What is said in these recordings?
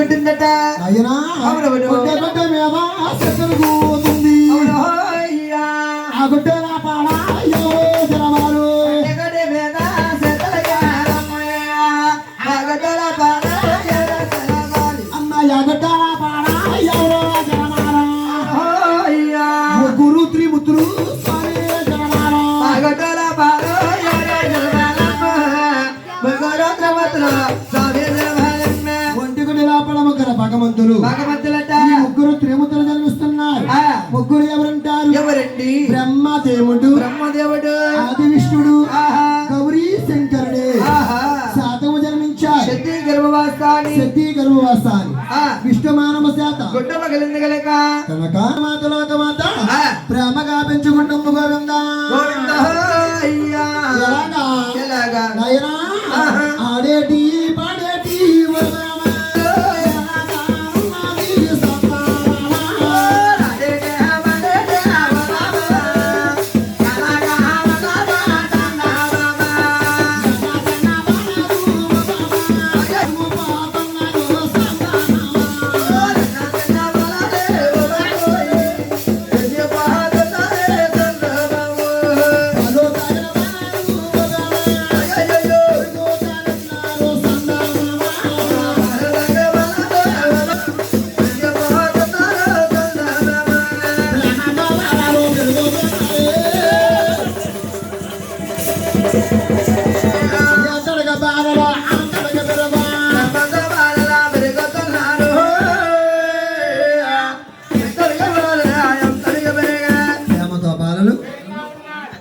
కొట్టిందట. అయ్యా. ఆ గుడ్డ నా పాడ ఎవరో జనవారు. భగవంతులు. భగవంతులట. ఈ ముగ్గురు త్రిముత్రులు జన్మిస్తున్నారు. ఆ. ముగ్గురు ఎవరంటారు? ఎవరండి? బ్రహ్మ దేవుడు బ్రహ్మదేవుడు. ఆది విష్ణుడు ఆహా. గౌరీ శంకరుడే. ఆహా. శాతము జన్మించారు శక్తి గర్భవాస్తాని శక్తి గర్భవాసాన్ని ఆ. విష్ణు మానవ శాత గుడ్డ పగిలింది గలక కనుక మాత లోక మాత. ప్రేమగా పెంచుకుంటుంది గోవింద.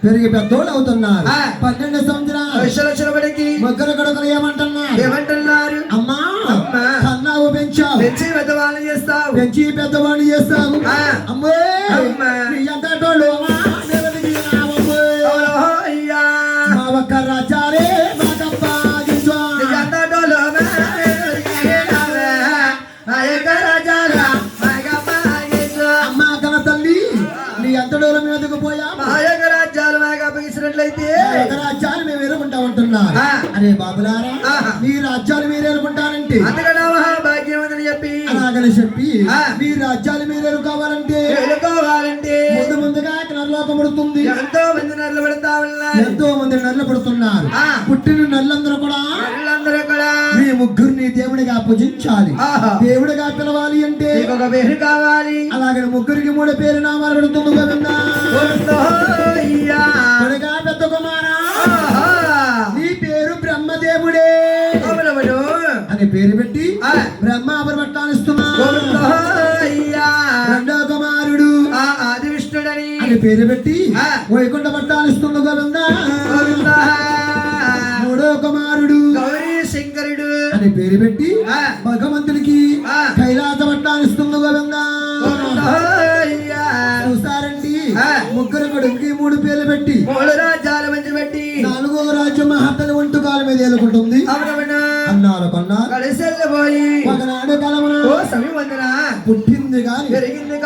పెరిగి పెద్దోళ్ళు అవుతున్నారు. పన్నెండు సంవత్సరాలు. ముగ్గురు కొడుకులు ఏమంటున్నారు? ఏమంటున్నారు? అమ్మా అమ్మా. కన్నావు పెంచావు. పెంచి పెద్దవాళ్ళు చేస్తావు. పెంచి పెద్దవాళ్ళు చేస్తావు. అమ్మే ఎంతటోళ్ళు ఒక్క రాజారే. అమ్మా కన తల్లి నీ ఎంతడోల మీదకు పోయామా అప్పగించినట్లయితే ఒక రాజ్యాలు మేము ఎదుర్కొంటా ఉంటున్నారు ఆ. అరే బాబులారా. మీ రాజ్యాలు మీరు అందుకన్నా మహాభాగ్యమని చెప్పి. అలాగని చెప్పి. మీ రాజ్యాలు మీరు ఎదుర్కోవాలంటే ఎదుర్కోవాలంటే ముందు ముందుగా నరలోకముడుతుంది ఎంతో మంది నర్లు పెడతా ఉన్నారు. ఎంతో మంది నల్ల పడుతున్నారు. పుట్టిన నల్లందరూ కూడా నరులందరూ కూడా. మీ ముగ్గురిని దేవుడిగా పూజించాలి. దేవుడిగా పిలవాలి అంటే ఒక పేరు కావాలి. అలాగే ముగ్గురికి మూడు పేరు నామాలు పెడుతుంది గోవిందా. పేరు పెట్టి ఆ. బ్రహ్మ అయ్యా. రెండో కుమారుడు ఆది విష్ణుడని అని పేరు పెట్టి. వైకుంఠ పట్టాలిస్తుంది గోవిందా. మూడో కుమారుడు గౌరీ శంకరుడు అని పేరు పెట్టి ఆ. కైలాస పట్టాలిస్తుంది గోవిందా. చూసారండి. ముగ్గురు కొడుకుకి మూడు పేర్లు పెట్టి మూడు రాజ్యాల మంచి పెట్టి నాలుగో రాజ్యం మహాతని ఒంటు కాలు మీద ఏలుకుంటుంది అవునవును. కలవన ఓ సమయం వందన. పుట్టింది పెరిగింది